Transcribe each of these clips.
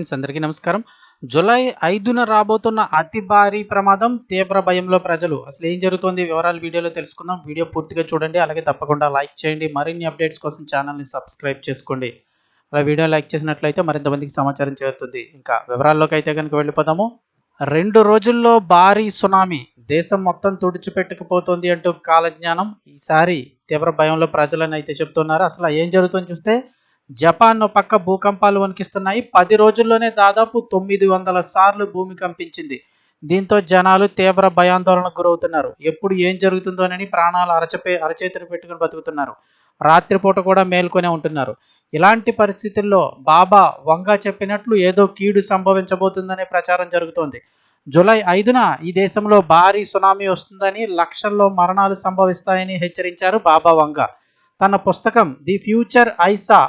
Friends అందరికీ నమస్కారం. July ఐదున రాబోతున్న అతి భారీ ప్రమాదం తీవ్ర భయంలో ప్రజలు. అసలు ఏం జరుగుతుంది? వివరాలు వీడియోలో తెలుసుకుందాం. వీడియో పూర్తిగా చూడండి. అలాగే తప్పకుండా లైక్ చేయండి. మరిన్ని అప్డేట్స్ కోసం ఛానల్ని సబ్స్క్రైబ్ చేసుకోండి. అలా వీడియో లైక్ చేసినట్లయితే మరింత మందికి సమాచారం చేరుతుంది. ఇంకా వివరాల్లోకి అయితే కనుక వెళ్ళిపోదాము. రెండు రోజుల్లో భారీ సునామీ. దేశం మొత్తం తుడిచిపెట్టుకుపోతుంది అంటూ కాలజ్ఞానం. ఈసారి తీవ్ర భయంలో ప్రజలను అయితే చెప్తున్నారు. అసలు ఏం జరుగుతుందో చూస్తే జపాన్ పక్క భూకంపాలు వణికిస్తున్నాయి. పది రోజుల్లోనే దాదాపు తొమ్మిది వందల సార్లు భూమి కంపించింది. దీంతో జనాలు తీవ్ర భయాందోళనకు గురవుతున్నారు. ఎప్పుడు ఏం జరుగుతుందోనని ప్రాణాలు అరచపే అరచేతులు పెట్టుకుని బతుకుతున్నారు. రాత్రిపూట కూడా మేల్కొనే ఉంటున్నారు. ఇలాంటి పరిస్థితుల్లో బాబా వంగ చెప్పినట్లు ఏదో కీడు సంభవించబోతుందనే ప్రచారం జరుగుతోంది. జూలై ఐదున ఈ దేశంలో భారీ సునామీ వస్తుందని లక్షల్లో మరణాలు సంభవిస్తాయని హెచ్చరించారు బాబా వంగ. తన పుస్తకం ది ఫ్యూచర్ ఐసా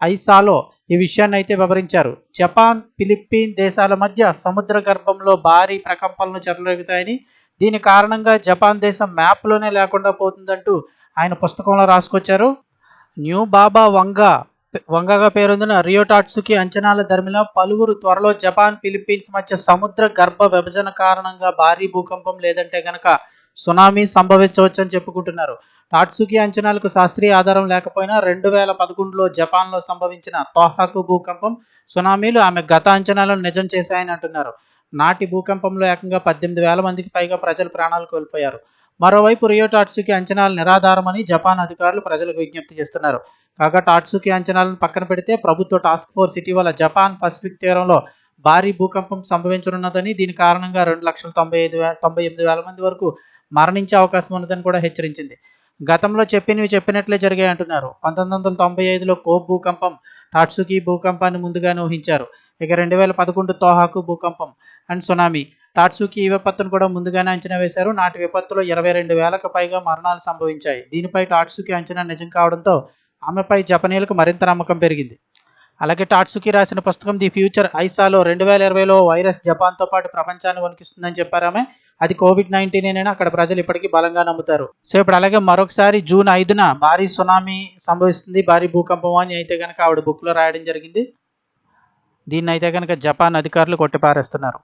ఐసాలో ఈ విషయాన్ని అయితే వివరించారు. జపాన్ ఫిలిప్పీన్ దేశాల మధ్య సముద్ర గర్భంలో భారీ ప్రకంపనలు చెలరేగుతాయని దీని కారణంగా జపాన్ దేశం మ్యాప్లోనే లేకుండా పోతుందంటూ ఆయన పుస్తకంలో రాసుకొచ్చారు. న్యూ బాబా వంగ వంగగా పేరొందిన రియోటాట్సుకి అంచనాల ధర్మిలో పలువురు త్వరలో జపాన్ ఫిలిప్పీన్స్ మధ్య సముద్ర గర్భ విభజన కారణంగా భారీ భూకంపం లేదంటే గనక సునామీ సంభవించవచ్చని చెప్పుకుంటున్నారు. టాట్సుకి అంచనాలకు శాస్త్రీయ ఆధారం లేకపోయినా రెండు వేల పదకొండులో జపాన్లో సంభవించిన తోహాకు భూకంపం సునామీలు ఆమె గత అంచనాలను నిజం చేశాయని అంటున్నారు. నాటి భూకంపంలో ఏకంగా పద్దెనిమిది వేల మందికి పైగా ప్రజలు ప్రాణాలు కోల్పోయారు. మరోవైపు రియో టాట్సుకి అంచనాలు నిరాధారమని జపాన్ అధికారులు ప్రజలకు విజ్ఞప్తి చేస్తున్నారు. కాగా టాట్సుకి అంచనాలను పక్కన పెడితే ప్రభుత్వ టాస్క్ ఫోర్స్ ఇటీవల జపాన్ పసిఫిక్ తీరంలో భారీ భూకంపం సంభవించనున్నదని దీని కారణంగా రెండు లక్షల తొంభై ఐదు తొంభై ఎనిమిది వేల మంది వరకు మరణించే అవకాశం ఉన్నదని కూడా హెచ్చరించింది. గతంలో చెప్పినవి చెప్పినట్లే జరిగాయి అంటున్నారు. పంతొమ్మిది వందల తొంభై ఐదులో కోప్ భూకంపం టాట్సుకి భూకంపాన్ని ముందుగానే ఊహించారు. ఇక రెండు వేల పదకొండు తోహాకు భూకంపం అండ్ సునామీ. టాట్సుకి ఈ విపత్తును కూడా ముందుగానే అంచనా వేశారు. నాటి విపత్తులో ఇరవై రెండు వేలకు పైగా మరణాలు సంభవించాయి. దీనిపై టాట్సుకి అంచనా నిజం కావడంతో ఆమెపై జపనీయులకు మరింత నమ్మకం పెరిగింది. అలాగే టాట్సుకి రాసిన పుస్తకం ది ఫ్యూచర్ ఐసాలో రెండు వేల ఇరవైలో వైరస్ జపాన్తో పాటు ప్రపంచాన్ని వణికిస్తుందని చెప్పారామే. ఆమె అది కోవిడ్ నైన్టీన్ అక్కడ ప్రజలు ఇప్పటికీ బలంగా నమ్ముతారు. సో ఇప్పుడు అలాగే మరొకసారి జూన్ ఐదున భారీ సునామీ సంభవిస్తుంది. భారీ భూకంపం అని అయితే కనుక ఆవిడ బుక్లో రాయడం జరిగింది. దీన్ని అయితే కనుక జపాన్ అధికారులు కొట్టిపారేస్తున్నారు.